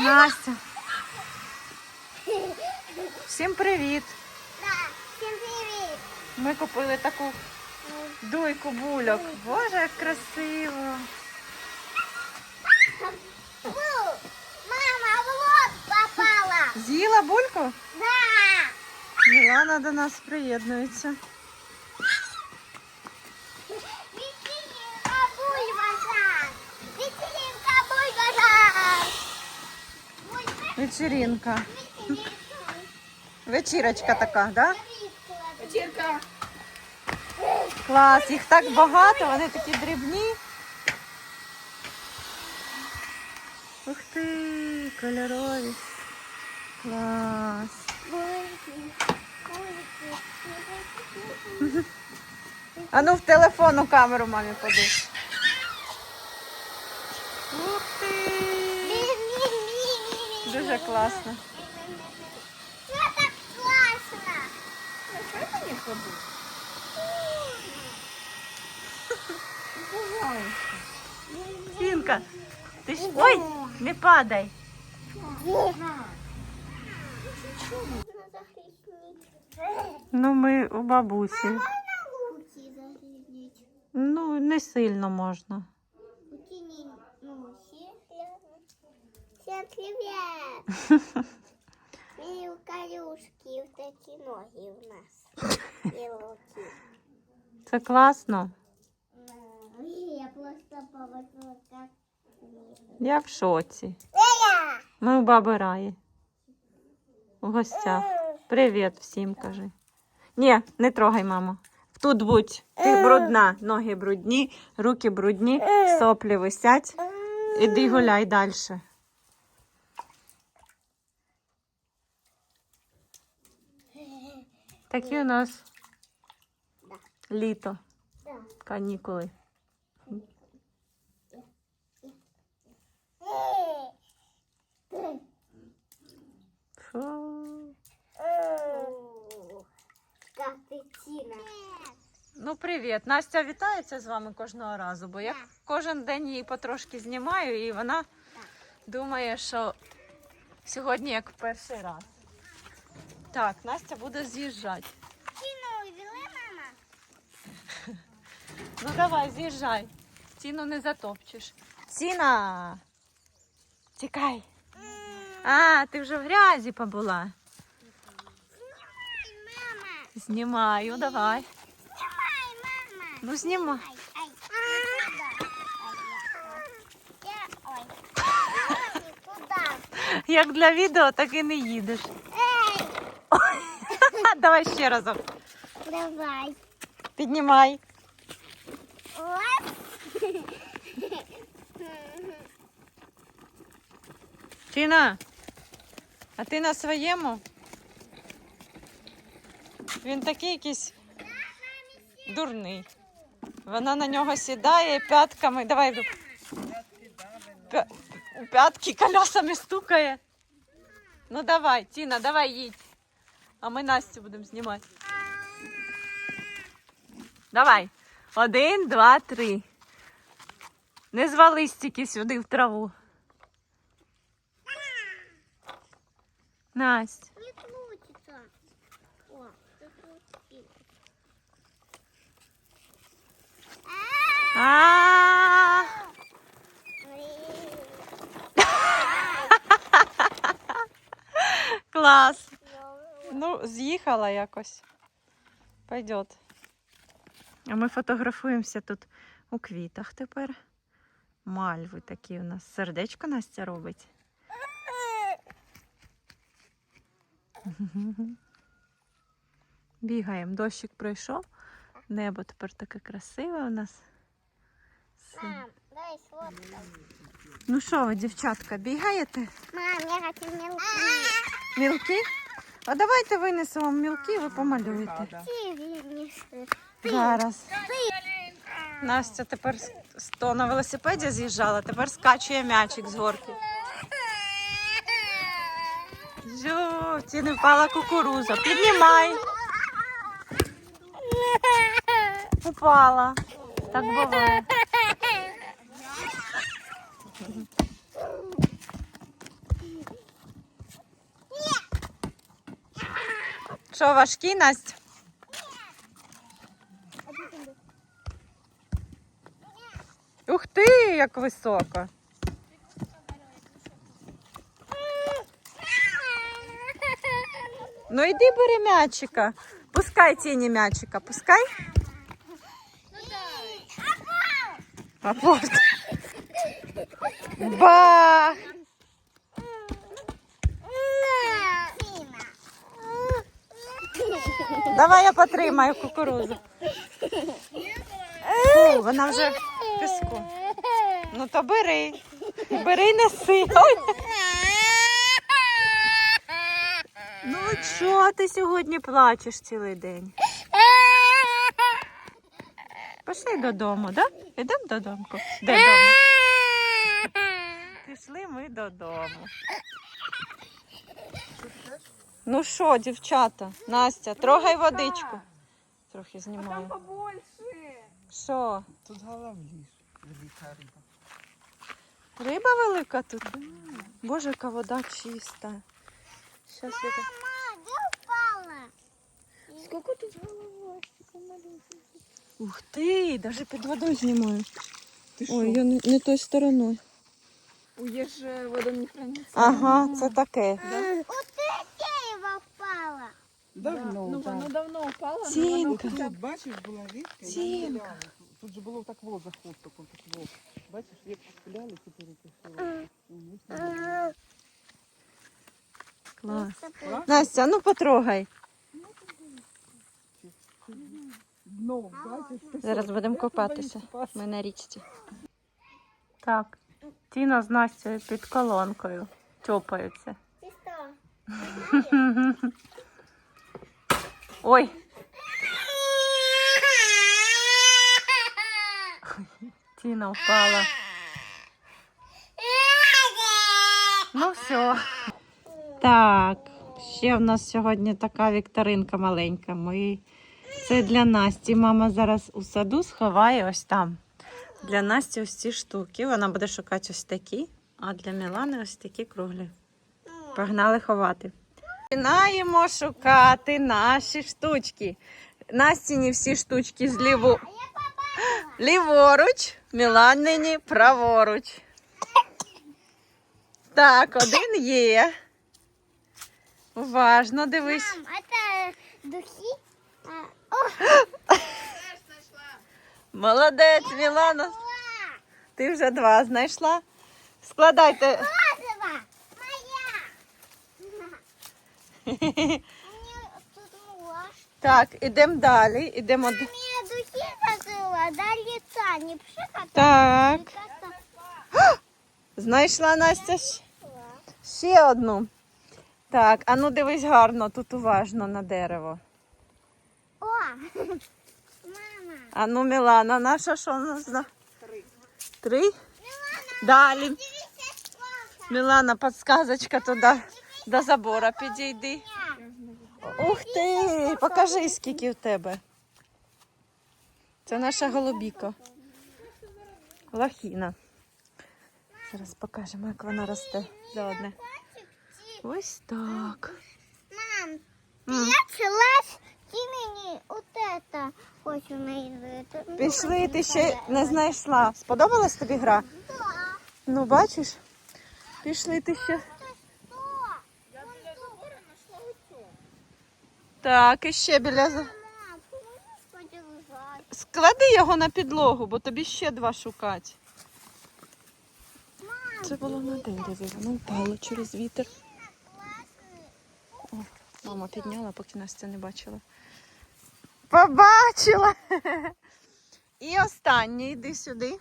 Настя. Всім привіт! Всім привіт! Ми купили таку дуйку бульок. Боже, як красиво! Мама в лоб попала! З'їла бульку? Да! Мілана до нас приєднується. Вечеринка. Вечірочка така, да? Вечеринка! Клас, їх так багато, вони такі дрібні. Ух ти, кольорові. Клас. А ну в телефонну камеру мамі подивись. Ух ти! Дуже класно. Це так класно! Фінка, ти ж. Ой, не падай. Ну, ми у бабусі. Ну, не сильно можна. Утяни, ну, Всем привет! И у Калюшки вот такие ноги у нас. И руки. Це класно. Я просто поводила как... Я в шоці. Ми у баби Раї. У гостях. Привіт всім кажи. Ні, не трогай, мамо. Тут будь. Ти брудна. Ноги брудні, руки брудні, соплі висять. Іди гуляй далі. Такі у нас літо, канікули. Фу. Ну, привіт. Настя вітається з вами кожного разу, бо я кожен день її потрошки знімаю, і вона думає, що сьогодні як перший раз. Так, Настя буде з'їжджати. Тину увела мама? Ну давай, з'їжджай. Ціну не затопчеш. Ціна! Тікай. А, ти вже в грязі побула. Знімай, Мама! Знімаю, давай. Снимай, мама! Ну, знімай. Ай, ай. Як для відео, так і не їдеш. Давай ще разок. Давай. Піднімай. Оп. Тіна, а ти на своєму? Він такий якийсь дурний. Вона на нього сідає п'ятками. Давай у п'ятки колесами стукає. Ну давай, Тіна, давай їдь. А ми Настю будемо знімати. Давай. Один, два, три. Не звались тільки сюди в траву. Настя. Не крутится. О. А, клас. Ну, з'їхала якось. Пойдет. А ми фотографуємося тут у квітах тепер. Мальви такі у нас. Сердечко Настя робить. Бігаємо. Дощик пройшов. Небо тепер таке красиве у нас. Мам, дай сфоткай. Ну що ви, дівчатка, бігаєте? Мам, я хочу мелкий. Мілки? А давайте винесемо вам мілки, ви помалюєте. Зараз. Настя тепер з- з- то на велосипеді з'їжджала, тепер скачує м'ячик з горки. Ці не впала кукуруза. Піднімай. Упала. Так буває. Що, важкі, Настя? Ух ти, як високо. Ну йди бери м'ячика. Пускай тіні м'ячика, пускай. Апорт. Бах! Давай я потримаю кукурузу. Фу, вона вже в піску. Ну то бери. Бери неси. Ой. Ну що ти сьогодні плачеш цілий день? Пішли додому? Да? Ідемо додому. Пішли ми додому. Ну що, дівчата, Настя, трогай водичку. Трохи знімаю. побольше. Що? Тут головліш, велика риба. Риба велика тут? Боже, яка вода чиста. Щас я так... Мама, где упала? Сколько тут головочка? Ух ти, навіть під водою знімаю. Ти Ой, я не, не той стороною. Є ж вода не храниться. Ага, це таке. Дерево упало. Давно, Ну, воно давно упало, але воно Тут, бачиш, була і Тінка. ми гуляли. Тут же було так во заход, такий так во. Бачиш, як гуляли, тепер пішли. Клас. Клас. Настя, ну потрогай. Дно, бачиш? Зараз будемо Я боюсь купатися. Ми на річці. Так, Тіна з Настю під колонкою тьопаються. Ты что? Ой, Тіна впала. Ну все. Так, ще в нас сьогодні така вікторинка маленька. Ми... Це для Насті. Мама зараз у саду сховає ось там. Для Насті ось ці штуки. Вона буде шукати ось такі, а для Мілани ось такі круглі. Погнали ховати. Починаємо шукати наші штучки. Настіні всі штучки зліво. Ліворуч, Міланині праворуч. Так, один є. Уважно дивись. Мам, это духи? О, Молодець, Мілана. Ти вже два знайшла. Складайте. Тут. Так, ідемо далі. Ідемо. духи до. Не пшикаться. Так. Знайшла Настя ще одну. Так, а ну дивись гарно, тут уважно на дерево. О, мама. А ну, Мілана, наша що у нас? зна- Три. Три? Далі. Мілана, подсказочка туди до забора підійди. Ух ти! Покажи, скільки в тебе. Це наша голубіка. Лахіна. Зараз покажемо, як вона росте. Заодне. Ось так. Мам, я целась имени вот это хочу наизусть. Пішли, ти ще не знайшла. Сподобалась тобі гра? Ну, бачиш? Пішли ти ще. Так, і ще біля. Склади його на підлогу, бо тобі ще два шукати. Це було на дереві, воно впало через вітер. классный. Мама підняла, поки Настя не бачила. Побачила. І останній, йди сюди.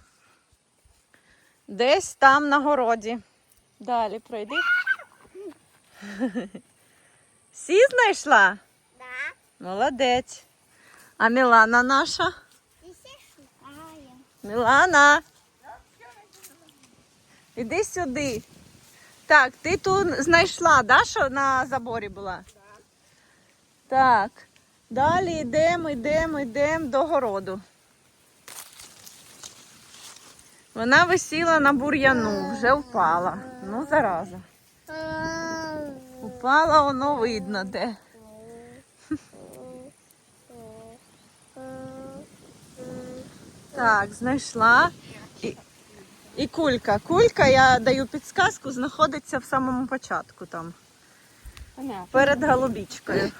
Десь там на городі. Далі пройди. Всі знайшла? Молодець. А Мілана наша? Мілана. Іди сюди. Так, ти тут знайшла, да, що на заборі була? Так. Далі йдемо, йдемо, йдемо до городу. Вона висіла на бур'яну, вже впала. Ну, зараза. Упала, воно видно де. Так, знайшла. І, і кулька. Кулька, я даю підсказку, знаходиться в самому початку там. Перед голубічкою.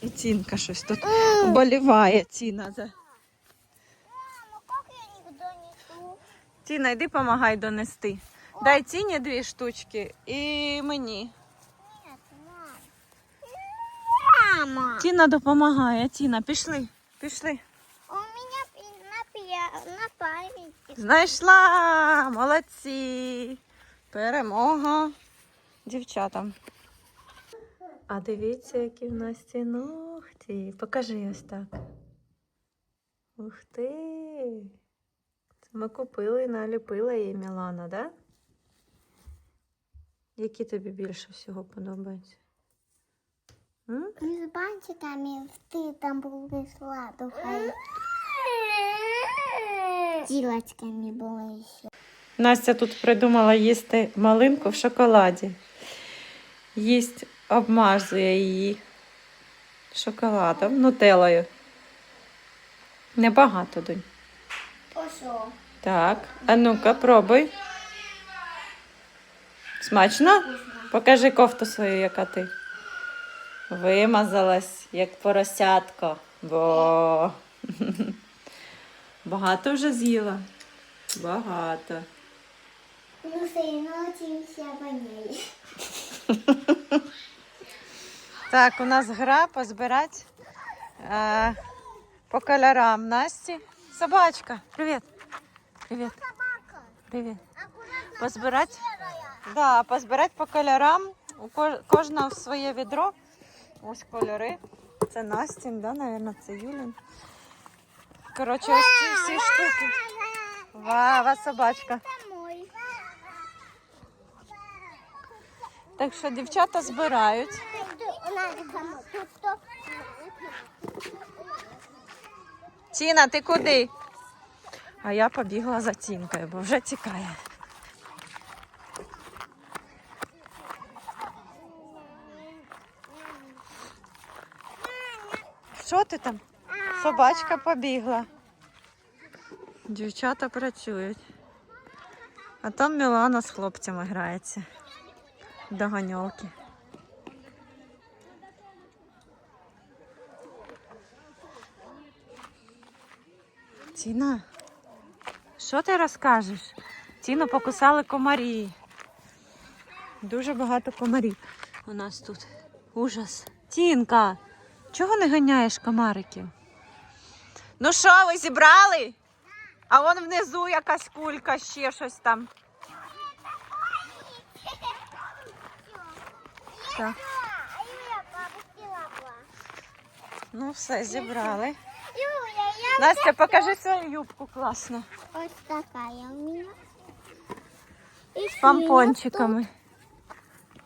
І Тінка щось тут боліває. Ціна. за-? Тіна, йди помагай донести. Дай Тіні дві штучки і мені. Мам. Мама. Тіна допомагає. Тіна, пішли. Пішли. У меня пи- на, пия- на памяти. Знайшла! Молодці! Перемога дівчатам. А дивіться, які в нас ці ногті. Покажи ось так. Ух ти! Це ми купили і наліпила її Мілана, да? Які тобі більше всього подобаються? М? С бантиками ты там был сладухой. Дилочками было еще. Настя тут придумала їсти малинку в шоколаді. Їсть, обмазує її шоколадом, нутелою. Небагато, донь. Пошел. Так, а ну-ка, пробуй. Смачно? Покажи кофту свою, яка ти. Вимазалась, як поросятко. Бо. Багато вже з'їла. Багато. Ну, все, научимся воняли. Так, у нас гра позбирати е, по кольорам Насті. Собачка. Привіт. Привіт. Привіт. Позбирати. Да, позбирати по кольорам. У ко- кожна в своє відро. Ось кольори. Це Настін, да, наверное, це Юлін. Коротше, ось ці всі штуки. Вава, собачка. Так що дівчата збирають. Тіна, ти куди? А я побігла за тінкою, бо вже тікає. Що ти там? Собачка побігла. Дівчата працюють. А там Мілана з хлопцями грається. Доганьовки. Тіна, що ти розкажеш? Тіну покусали комарі. Дуже багато комарів у нас тут. Ужас. Тінка, чого не ганяєш комариків? Ну що, ви зібрали? А вон внизу якась кулька, ще щось там. Так, ну все, зібрали. Настя, покажи свою юбку класно. Вот такая у меня. З помпончиками.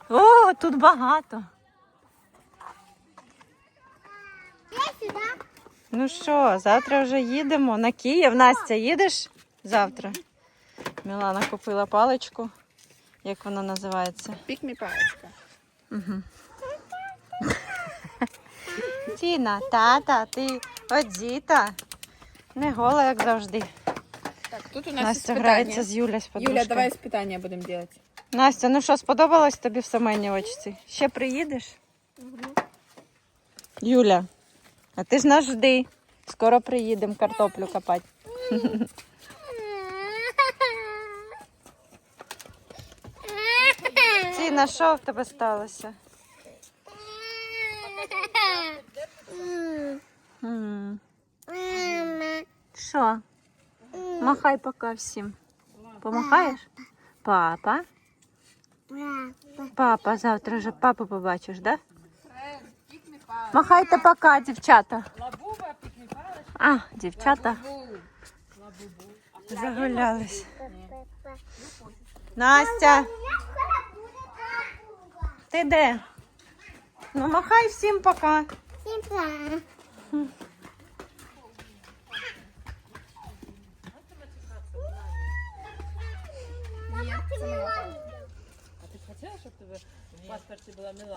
О, тут багато. Я сюда. Ну що, завтра вже їдемо на Київ. Настя, їдеш завтра? Мілана купила паличку. Як вона називається? Пік мі паличка. Угу. Тіна, тата, ти одіта. Не гола, як завжди. Так, тут у нас Настя грається з Юля з подружкою. Юля, давай испытание будем делать. Настя, ну що, сподобалось тобі в Семенівочці? Ще приїдеш? Юля, а ти ж нас жди. Скоро приїдемо картоплю копати. Ціна, що в тебе сталося? Що? Махай пока всім. Помахаєш? Папа. Папа. Завтра вже папу побачиш, да? Махайте пока, дівчата. А, дівчата загулялись. Настя, ти де? Ну, махай всім пока. Всем пока. А ти хотіла, щоб тебе в паспорті була Мила?